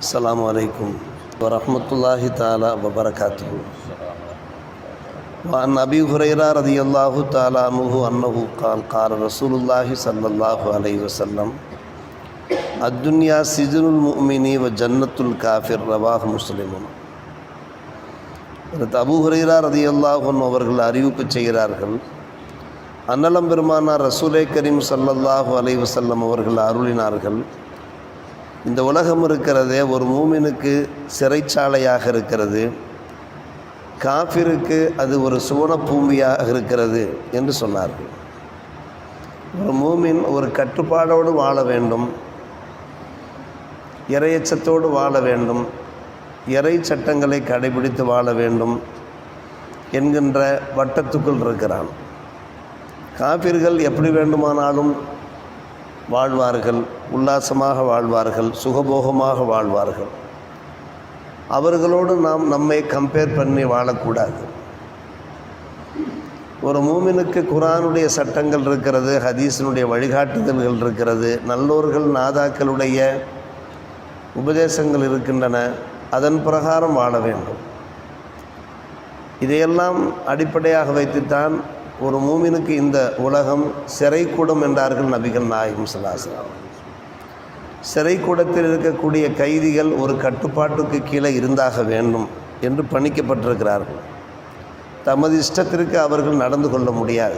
السلام عليكم ورحمة الله تعالى وبركاته وعن أبي هريرة رضي الله تعالى عنه أنه قال قال رسول الله صلى الله عليه وسلم الدنيا سجن المؤمن وجنة الكافر رواه مسلم அடுத்து அபு ஹுரைரா ரதி அல்லாஹன் அவர்கள் அறிவிப்பு செய்கிறார்கள் அன்னலம் பெருமானார் ரசூலே கரீம் சல்லல்லாஹு அலைஹி வஸல்லம் அவர்கள் அருளினார்கள் இந்த உலகம் இருக்கிறதே ஒரு மூமினுக்கு சிறைச்சாலையாக இருக்கிறது. காஃபிருக்கு அது ஒரு சுவன பூமியாக இருக்கிறது என்று சொன்னார்கள். ஒரு மூமின் ஒரு கட்டுப்பாடோடு வாழ வேண்டும். இறையச்சத்தோடு வாழ வேண்டும். இறை சட்டங்களை கடைபிடித்து வாழ வேண்டும் என்கின்ற வட்டத்துக்குள் இருக்கிறான். காபிர்கள் எப்படி வேண்டுமானாலும் வாழ்வார்கள் உல்லாசமாக வாழ்வார்கள் சுகபோகமாக வாழ்வார்கள். அவர்களோடு நாம் நம்மை கம்பேர் பண்ணி வாழக்கூடாது. ஒரு மூமினுக்கு குரானுடைய சட்டங்கள் இருக்கிறது ஹதீஸினுடைய வழிகாட்டுதல்கள் இருக்கிறது நல்லோர்கள் நாதாக்களுடைய உபதேசங்கள் இருக்கின்றன அதன் பிரகாரம் வாழ வேண்டும். இதையெல்லாம் அடிப்படையாக வைத்துத்தான் ஒரு மூமினுக்கு இந்த உலகம் சிறைக்கூடம் என்றார்கள் நபிகள் நாயகம் சலாசலாம் சிறைக்கூடத்தில் இருக்கக்கூடிய கைதிகள் ஒரு கட்டுப்பாட்டுக்கு கீழே இருந்தாக வேண்டும் என்று பணிக்கப்பட்டிருக்கிறார்கள். தமது இஷ்டத்திற்கு அவர்கள் நடந்து கொள்ள முடியாது.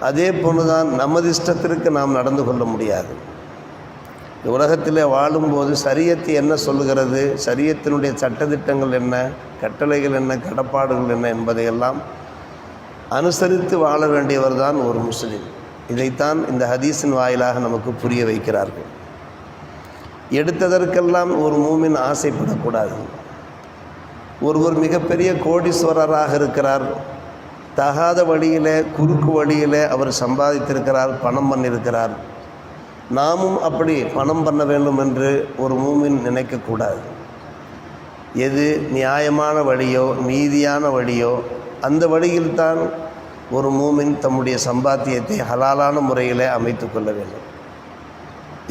அதே போன்றுதான் நமது இஷ்டத்திற்கு நாம் நடந்து கொள்ள முடியாது. உலகத்திலே உலகத்தில் வாழும்போது சரியத்து என்ன சொல்லுகிறது? சரியத்தினுடைய சட்டத்திட்டங்கள் என்ன? கட்டளைகள் என்ன? கடப்பாடுகள் என்ன? என்பதையெல்லாம் அனுசரித்து வாழ வேண்டியவர் தான் ஒரு முஸ்லீம். இதைத்தான் இந்த ஹதீஸின் வாயிலாக நமக்கு புரிய வைக்கிறார்கள். எடுத்ததற்கெல்லாம் ஒரு மூமின் ஆசைப்படக்கூடாது. ஒருவர் மிகப்பெரிய கோடீஸ்வரராக இருக்கிறார். தகாத வழியில் குறுக்கு வழியில் அவர் சம்பாதித்திருக்கிறார் பணம் பண்ணியிருக்கிறார். நாமும் அப்படி பணம் பண்ண வேண்டும் என்று ஒரு மூமின் நினைக்கக்கூடாது. எது நியாயமான வழியோ நீதியான வழியோ அந்த வழியில்தான் ஒரு மூமின் தம்முடைய சம்பாத்தியத்தை ஹலாலான முறையில் அமைத்து கொள்ள வேண்டும்.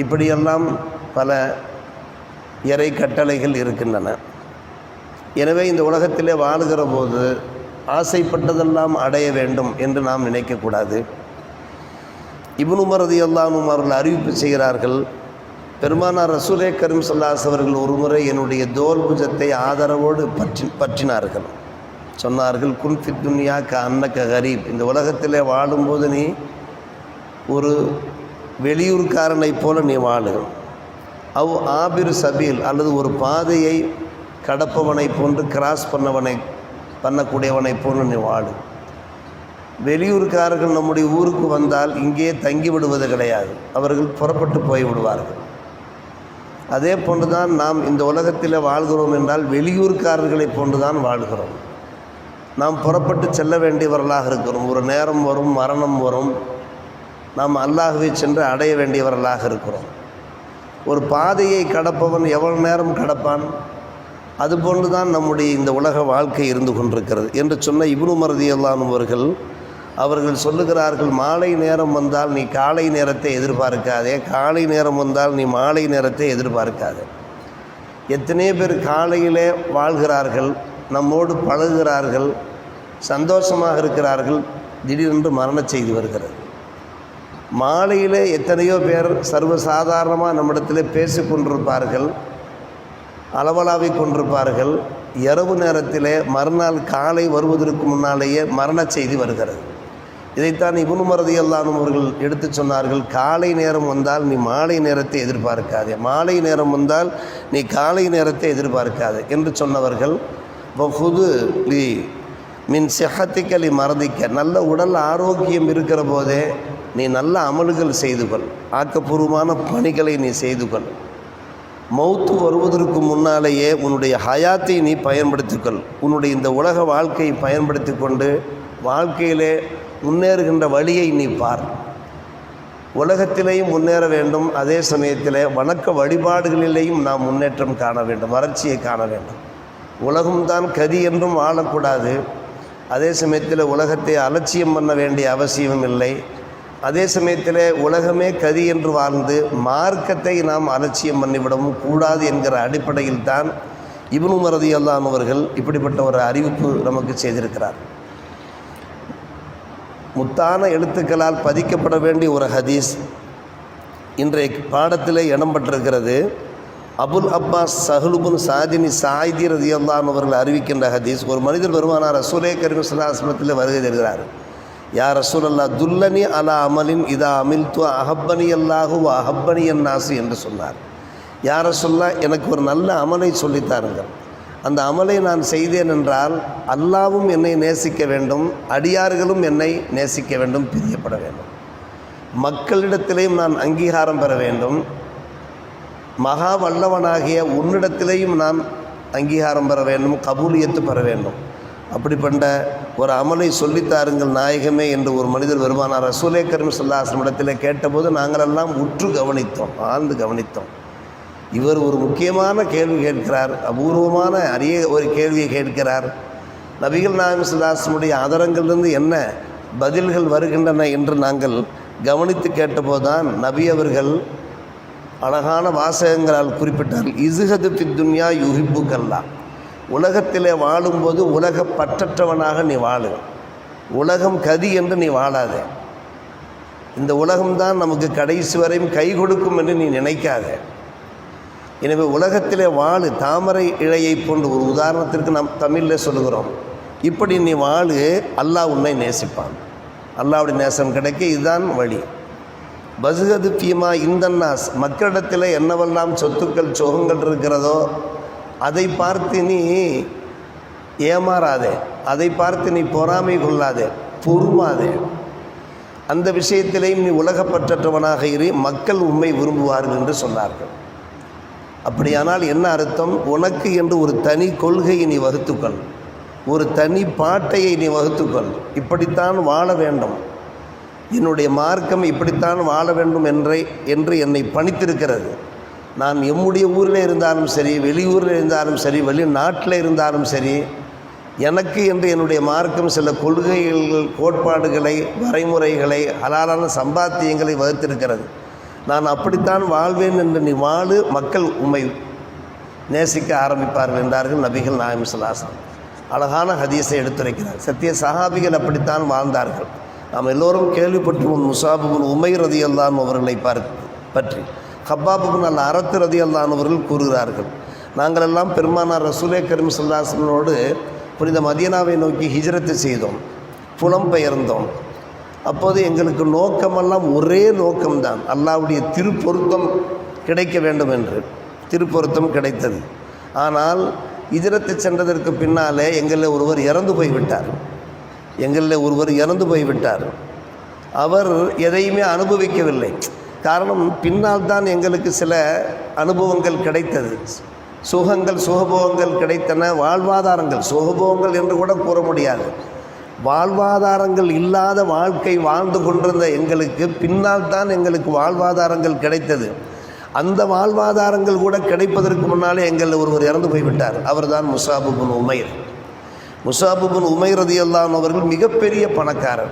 இப்படியெல்லாம் பல இறை கட்டளைகள் இருக்கின்றன. எனவே இந்த உலகத்திலே வாழுகிற போது ஆசைப்பட்டதெல்லாம் அடைய வேண்டும் என்று நாம் நினைக்கக்கூடாது. இப்னு அல்லாமும் அவர்கள் அறிவிப்பு செய்கிறார்கள் பெருமானார் ரசூலே கரீம் சல்லாஸ் அவர்கள் ஒருமுறை என்னுடைய தோல் புஜத்தை ஆதரவோடு பற்றி பற்றினார்கள். சொன்னார்கள் குன்ஃபித் துன்யா க அன்னக்க கரீப். இந்த உலகத்தில் வாழும்போது நீ ஒரு வெளியூர்காரனைப் போல நீ வாழு. அவ் ஆபிர் சபீல் அல்லது ஒரு பாதையை கடப்பவனை போன்று கிராஸ் பண்ணவனை பண்ணக்கூடியவனை போன்று நீ வாழு. வெளியூர்காரர்கள் நம்முடைய ஊருக்கு வந்தால் இங்கே தங்கி விடுவது கிடையாது. அவர்கள் புறப்பட்டு போய் விடுவார்கள் அதே போன்று தான் நாம் இந்த உலகத்தில் வாழ்கிறோம் என்றால் வெளியூர்காரர்களைப் போன்று தான் வாழ்கிறோம். நாம் புறப்பட்டு செல்ல வேண்டியவர்களாக இருக்கிறோம். ஒரு நேரம் வரும் மரணம் வரும். நாம் அல்லாகவே சென்று அடைய வேண்டியவர்களாக இருக்கிறோம். ஒரு பாதையை கடப்பவன் எவ்வளவு நேரம் கடப்பான்? அதுபோன்று தான் நம்முடைய இந்த உலக வாழ்க்கை இருந்து கொண்டிருக்கிறது என்று சொன்ன இப்னு மரதி அவர்கள் அவர்கள் சொல்லுகிறார்கள் மாலை நேரம் வந்தால் நீ காலை நேரத்தை எதிர்பார்க்காதே. காலை நேரம் வந்தால் நீ மாலை நேரத்தை எதிர்பார்க்காதே. எத்தனை பேர் காலையிலே வாழ்கிறார்கள் நம்மோடு பழகுகிறார்கள் சந்தோஷமாக இருக்கிறார்கள் திடீரென்று மரண செய்தி வருகிறது. மாலையில் எத்தனையோ பேர் சர்வசாதாரணமாக நம்மிடத்தில் பேசி கொண்டிருப்பார்கள் அளவலாவி கொண்டிருப்பார்கள். இரவு நேரத்தில் மறுநாள் காலை வருவதற்கு முன்னாலேயே மரண செய்தி வருகிறது. இதைத்தான் இபுனு மரதி அல்லானும் அவர்கள் எடுத்து சொன்னார்கள் காலை நேரம் வந்தால் நீ மாலை நேரத்தை எதிர்பார்க்காதே. மாலை நேரம் வந்தால் நீ காலை நேரத்தை எதிர்பார்க்காதே. என்று சொன்னவர்கள் புது லி மின் செஹத்திக்கலி மறதிக்க நல்ல உடல் ஆரோக்கியம் இருக்கிற போதே நீ நல்ல அமல்கள் செய்து கொள். ஆக்கப்பூர்வமான பணிகளை நீ செய்து கொள். மௌத்து வருவதற்கு முன்னாலேயே உன்னுடைய ஹயாத்தை நீ பயன்படுத்திக்கொள் உன்னுடைய இந்த உலக வாழ்க்கையை பயன்படுத்தி கொண்டு வாழ்க்கையிலே முன்னேறுகின்ற வழியை நீ பார். உலகத்திலேயும் முன்னேற வேண்டும். அதே சமயத்தில் வணக்க வழிபாடுகளிலேயும் நாம் முன்னேற்றம் காண வேண்டும். வறட்சியை காண வேண்டும். உலகம்தான் கதி என்றும் வாழக்கூடாது. அதே சமயத்தில் உலகத்தை அலட்சியம் பண்ண வேண்டிய அவசியமும் இல்லை. அதே சமயத்தில் உலகமே கதி என்று வாழ்ந்து மார்க்கத்தை நாம் அலட்சியம் பண்ணிவிடவும் கூடாது என்கிற அடிப்படையில் தான் இவனு மரதி அவர்கள் இப்படிப்பட்ட ஒரு அறிவிப்பு நமக்கு செய்திருக்கிறார். முத்தான எழுத்துக்களால் பதிக்கப்பட வேண்டிய ஒரு ஹதீஸ். இன்றைய பாடத்திலே இடம்பெற்றிருக்கிறது அபுல் அப்பாஸ் சஹலுபுன் சாதினி சாய்தி ரதியல்லான் அவர்கள் அறிவிக்கின்ற ஹதீஸ். ஒரு மனிதர் வருமானார் ரசூலே கரீம் சல்லாஸ்மத்தில் வருகை தருகிறார். யா ரசூலல்லா துல்லனி அலா அமலின் இதா அமில் து அஹப்பனி அல்லாஹு அஹப்பனி நாசு என்று சொன்னார். யார் ரசூல்லா எனக்கு ஒரு நல்ல அமலை சொல்லித்தாருங்கள் அந்த அமலை நான் செய்தேன் என்றால் அல்லாவும் என்னை நேசிக்க வேண்டும் அடியார்களும் என்னை நேசிக்க வேண்டும் பிரியப்பட வேண்டும். மக்களிடத்திலேயும் நான் அங்கீகாரம் பெற வேண்டும். மகா வல்லவனாகிய உன்னிடத்திலேயும் நான் அங்கீகாரம் பெற வேண்டும் கபூலியத்து பெற வேண்டும். அப்படிப்பட்ட ஒரு அமலை சொல்லித்தாருங்கள் நாயகமே என்று ஒரு மனிதர் வருமானார் ரசூலே கரீம் சொல்லாசனம் இடத்தில் கேட்டபோது நாங்களெல்லாம் உற்று கவனித்தோம் ஆழ்ந்து கவனித்தோம். இவர் ஒரு முக்கியமான கேள்வி கேட்கிறார் அபூர்வமான அரிய ஒரு கேள்வியை கேட்கிறார். நபிகள் நாயம் சுல்லாசனுடைய ஆதரங்களிலிருந்து என்ன பதில்கள் வருகின்றன என்று நாங்கள் கவனித்து கேட்டபோதுதான் நபி அவர்கள் அழகான வாசகங்களால் குறிப்பிட்டார். இசுகது துன்யா யுஹிப்புக்கல்லா உலகத்திலே வாழும்போது உலக பற்றற்றவனாக நீ வாழு. உலகம் கதி என்று நீ வாழாதே. இந்த உலகம்தான் நமக்கு கடைசி வரையும் கை கொடுக்கும் என்று நீ நினைக்காதே. எனவே உலகத்திலே வாழு தாமரை இழையை போன்று ஒரு உதாரணத்திற்கு நாம் தமிழில் சொல்லுகிறோம். இப்படி நீ வாழு அல்லாஹ் உன்னை நேசிப்பான். அல்லாவுடைய நேசம் கிடைக்க இதுதான் வழி. பசுகது பீமா இந்தன்னாஸ் மக்களிடத்தில் என்னவெல்லாம் சொத்துக்கள் சுகங்கள் இருக்கிறதோ அதை பார்த்து நீ ஏமாறாதே. அதை பார்த்து நீ பொறாமை கொள்ளாதே பொறுமாதே. அந்த விஷயத்திலேயும் நீ உலகப்பற்றவனாக இரு மக்கள் உண்மை விரும்புவார்கள் என்று சொன்னார்கள். அப்படியானால் என்ன அர்த்தம்? உனக்கு என்று ஒரு தனி கொள்கையை நீ வகுத்துக்கொள். ஒரு தனி பாட்டையை நீ வகுத்துக்கொள். இப்படித்தான் வாழ வேண்டும். என்னுடைய மார்க்கம் இப்படித்தான் வாழ வேண்டும் என்றே என்று என்னை பணித்திருக்கிறது. நான் எம்முடைய ஊரில் இருந்தாலும் சரி வெளியூரில் இருந்தாலும் சரி வெளிநாட்டில் இருந்தாலும் சரி எனக்கு என்று என்னுடைய மார்க்கம் சில கொள்கைகள் கோட்பாடுகளை வரைமுறைகளை அலாலான சம்பாத்தியங்களை வகுத்திருக்கிறது. நான் அப்படித்தான் வாழ்வேன் என்று நீ வாழு மக்கள் உண்மை நேசிக்க ஆரம்பிப்பார்கள் என்றார்கள் நபிகள் நாயம் சுல்லாசன் அழகான ஹதீஸை எடுத்துரைக்கிறார். சத்திய சஹாபிகள் அப்படித்தான் வாழ்ந்தார்கள். நாம் எல்லோரும் கேள்விப்பட்டிருவோம் முசாபுபின் உமை ரதி அல்லான் அவர்களை பார்த்து பற்றி. ஹப்பாபுபின் அல்ல அறத்து ரதி அல்லான் அவர்கள் கூறுகிறார்கள் நாங்களெல்லாம் பெருமானார் ரசூலே கரீம் சுல்லாசனோடு புனித மதியனாவை நோக்கி ஹிஜ்ரத்து செய்தோம். புலம்பெயர்ந்தோம் அப்போது எங்களுக்கு நோக்கமெல்லாம் ஒரே நோக்கம்தான். அல்லாவுடைய திருப்பொருத்தம் கிடைக்க வேண்டும் என்று. திருப்பொருத்தம் கிடைத்தது. ஆனால் இஜரத்து சென்றதற்கு பின்னாலே எங்களில் ஒருவர் இறந்து போய்விட்டார். எங்களில் ஒருவர் இறந்து போய்விட்டார். அவர் எதையுமே அனுபவிக்கவில்லை. காரணம் பின்னால் தான் எங்களுக்கு சில அனுபவங்கள் கிடைத்தது. சுகங்கள் சுகபோகங்கள் கிடைத்தன. வாழ்வாதாரங்கள் சுகபோகங்கள் என்று கூட கூற முடியாது. வாழ்வாதாரங்கள் இல்லாத வாழ்க்கை வாழ்ந்து கொண்டிருந்த எங்களுக்கு பின்னால் தான் எங்களுக்கு வாழ்வாதாரங்கள் கிடைத்தது. அந்த வாழ்வாதாரங்கள் கூட கிடைப்பதற்கு முன்னாலே எங்கள் ஒருவர் இறந்து போய்விட்டார். அவர்தான் முசாபுபின் உமைர். முசாபுபின் உமைர் ரதியல்லான் அவர்கள் மிகப்பெரிய பணக்காரர்.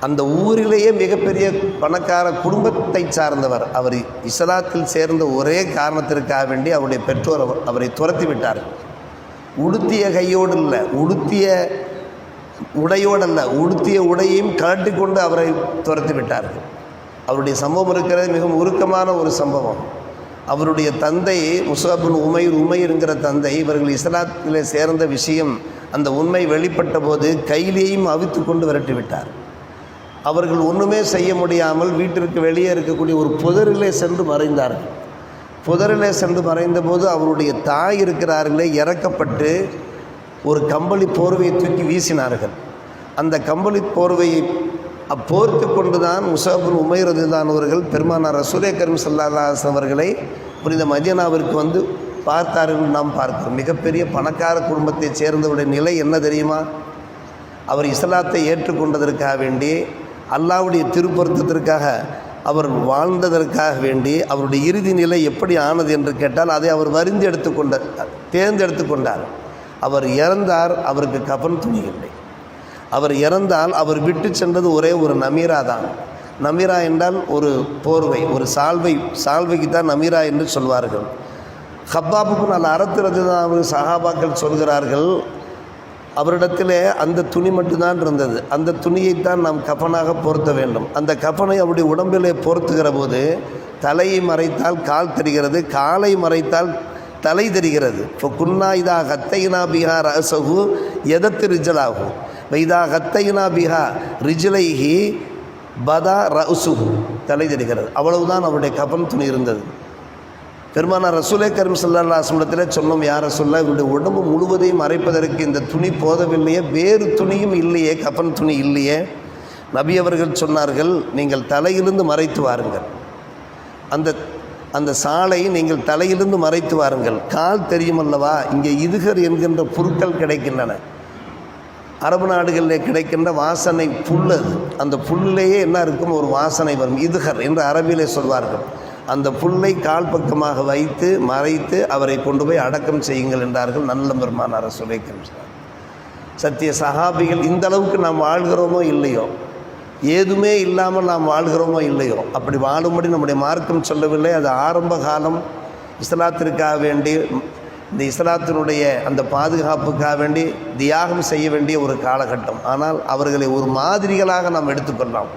அந்த ஊரிலேயே மிகப்பெரிய பணக்கார குடும்பத்தை சார்ந்தவர். அவர் இஸ்லாத்தில் சேர்ந்த ஒரே காரணத்திற்காக வேண்டி அவருடைய பெற்றோர் அவர்- அவரை துரத்தி விட்டார் உடுத்திய கையோடு இல்லை உடுத்திய உடையோடல்ல உடுத்திய உடையையும் கழட்டி கொண்டு அவரை துரத்தி விட்டார்கள். அவருடைய சம்பவம் இருக்கிறது மிகவும் உருக்கமான ஒரு சம்பவம். அவருடைய தந்தை முசாபின் உமைர் உமைருங்கிற தந்தை இவர்கள் இஸ்லாத்திலே சேர்ந்த விஷயம் அந்த உண்மை வெளிப்பட்ட போது கையிலேயும் அவித்து கொண்டு விரட்டி விட்டார். அவர்கள் ஒன்றுமே செய்ய முடியாமல் வீட்டிற்கு வெளியே இருக்கக்கூடிய ஒரு புதரிலே சென்று மறைந்தார்கள். புதரிலே சென்று மறைந்தபோது அவருடைய தாய் இருக்கிறார்களே இறக்கப்பட்டு ஒரு கம்பளி போர்வையை தூக்கி வீசினார்கள். அந்த கம்பளி போர்வையை அப்போர்த்து கொண்டு தான் முசாபுல் உமைரதுதான் அவர்கள் பெருமானார் ரசூலே கரும் சல்லாஸ் அவர்களை புனித மதியனாவிற்கு வந்து பார்த்தார்கள் நாம் பார்க்கிறோம். மிகப்பெரிய பணக்கார குடும்பத்தைச் சேர்ந்தவருடைய நிலை என்ன தெரியுமா? அவர் இஸ்லாத்தை ஏற்றுக்கொண்டதற்காக வேண்டி அல்லாவுடைய திருப்பொருத்தத்திற்காக அவர் வாழ்ந்ததற்காக வேண்டி அவருடைய இறுதி நிலை எப்படி ஆனது என்று கேட்டால் அதை அவர் வரிந்து எடுத்துக்கொண்ட தேர்ந்தெடுத்து கொண்டார். அவர் இறந்தார் அவருக்கு கபன் துணி இல்லை. அவர் இறந்தால் அவர் விட்டு சென்றது ஒரே ஒரு நமீரா தான். நமீரா என்றால் ஒரு போர்வை ஒரு சால்வை சால்வைக்கு தான் நமீரா என்று சொல்வார்கள். ஹப்பாபுக்கு நல்ல அறத்திறது தான் அவர் சஹாபாக்கள் சொல்கிறார்கள் அவரிடத்திலே அந்த துணி மட்டும்தான் இருந்தது. அந்த துணியைத்தான் நாம் கபனாக பொருத்த வேண்டும். அந்த கஃபனை அவருடைய உடம்பிலே பொருத்துகிற போது தலையை மறைத்தால் கால் தெரிகிறது காலை மறைத்தால் தலை தெரிகிறது. இப்போ குன்னா இதா ஹத்தைனா பிஹா ரசகு எதத்து ரிஜலாகும் வைதா ஹத்தைனா பிஹா ரிஜிலைஹி பதா ரசுகு தலை தெரிகிறது. அவ்வளவுதான் அவருடைய கபன் துணி இருந்தது. பெருமான ரசூலே கரும் சல்லா அஸ்மடத்தில் சொன்னோம் யார் சொல்ல இவருடைய உடம்பு முழுவதையும் மறைப்பதற்கு இந்த துணி போதவில்லையே வேறு துணியும் இல்லையே கபன் துணி இல்லையே? நபி அவர்கள் சொன்னார்கள் நீங்கள் தலையிலிருந்து மறைத்து வாருங்கள். அந்த அந்த சாலையை நீங்கள் தலையிலிருந்து மறைத்து வாருங்கள். கால் தெரியுமல்லவா இங்கே இதுகர் என்கின்ற புற்கள் கிடைக்கின்றன. அரபு நாடுகளில் கிடைக்கின்ற வாசனை புல் அது. அந்த புல்லிலேயே என்ன இருக்கும்? ஒரு வாசனை வரும். இதுகர் என்று அரபிலே சொல்வார்கள். அந்த புல்லை கால் பக்கமாக வைத்து மறைத்து அவரை கொண்டு போய் அடக்கம் செய்யுங்கள் என்றார்கள் நல்ல பெருமானார் சுலேக்கம் சத்திய சகாபிகள் இந்த அளவுக்கு நாம் வாழ்கிறோமோ இல்லையோ? ஏதுமே இல்லாமல் நாம் வாழ்கிறோமோ இல்லையோ? அப்படி வாழும்படி நம்முடைய மார்க்கம் சொல்லவில்லை. அது ஆரம்ப காலம். இஸ்லாத்திற்காக வேண்டி இந்த இஸ்லாத்தினுடைய அந்த பாதுகாப்புக்காக வேண்டி தியாகம் செய்ய வேண்டிய ஒரு காலகட்டம். ஆனால் அவர்களை ஒரு மாதிரிகளாக நாம் எடுத்துக்கொள்ளலாம்.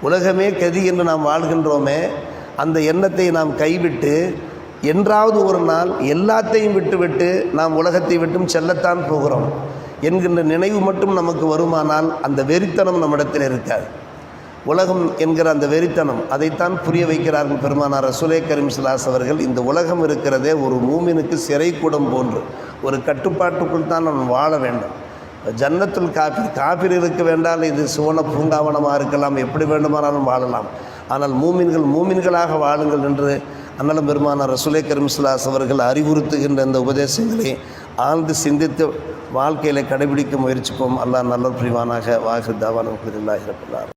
உலகமே கதி என்று நாம் வாழ்கின்றோமே. அந்த எண்ணத்தை நாம் கைவிட்டு என்றாவது ஒரு நாள் எல்லாத்தையும் விட்டுவிட்டு நாம் உலகத்தை விட்டும் செல்லத்தான் போகிறோம். என்கின்ற நினைவு மட்டும் நமக்கு வருமானால் அந்த வெறித்தனம் நம்மிடத்தில் இருக்காது. உலகம் என்கிற அந்த வெறித்தனம் அதைத்தான் புரிய வைக்கிறார்கள் பெருமானார் ரசுலே கரீம் சிலாஸ் அவர்கள். இந்த உலகம் இருக்கிறதே ஒரு மூமினுக்கு சிறை கூடம் போன்று ஒரு கட்டுப்பாட்டுக்குள் தான் நம்ம வாழ வேண்டும். ஜன்னத்தில் காப்பீர் காப்பீர் இருக்க வேண்டால் இது சுவன பூங்காவனமாக இருக்கலாம் எப்படி வேண்டுமானாலும் வாழலாம். ஆனால் மூமின்கள் மூமின்களாக வாழுங்கள் என்று அன்னலம் பெருமானார் ரசுலே கரிம்ஸ்லாஸ் அவர்கள் அறிவுறுத்துகின்ற இந்த உபதேசங்களை ஆழ்ந்து சிந்தித்து வாழ்க்கையில் கடைபிடிக்க முயற்சிப்போம் அல்லாஹ் நல்ல பிரிவானாக. வாகு தாவான இல்லாஹ் இருப்பினார்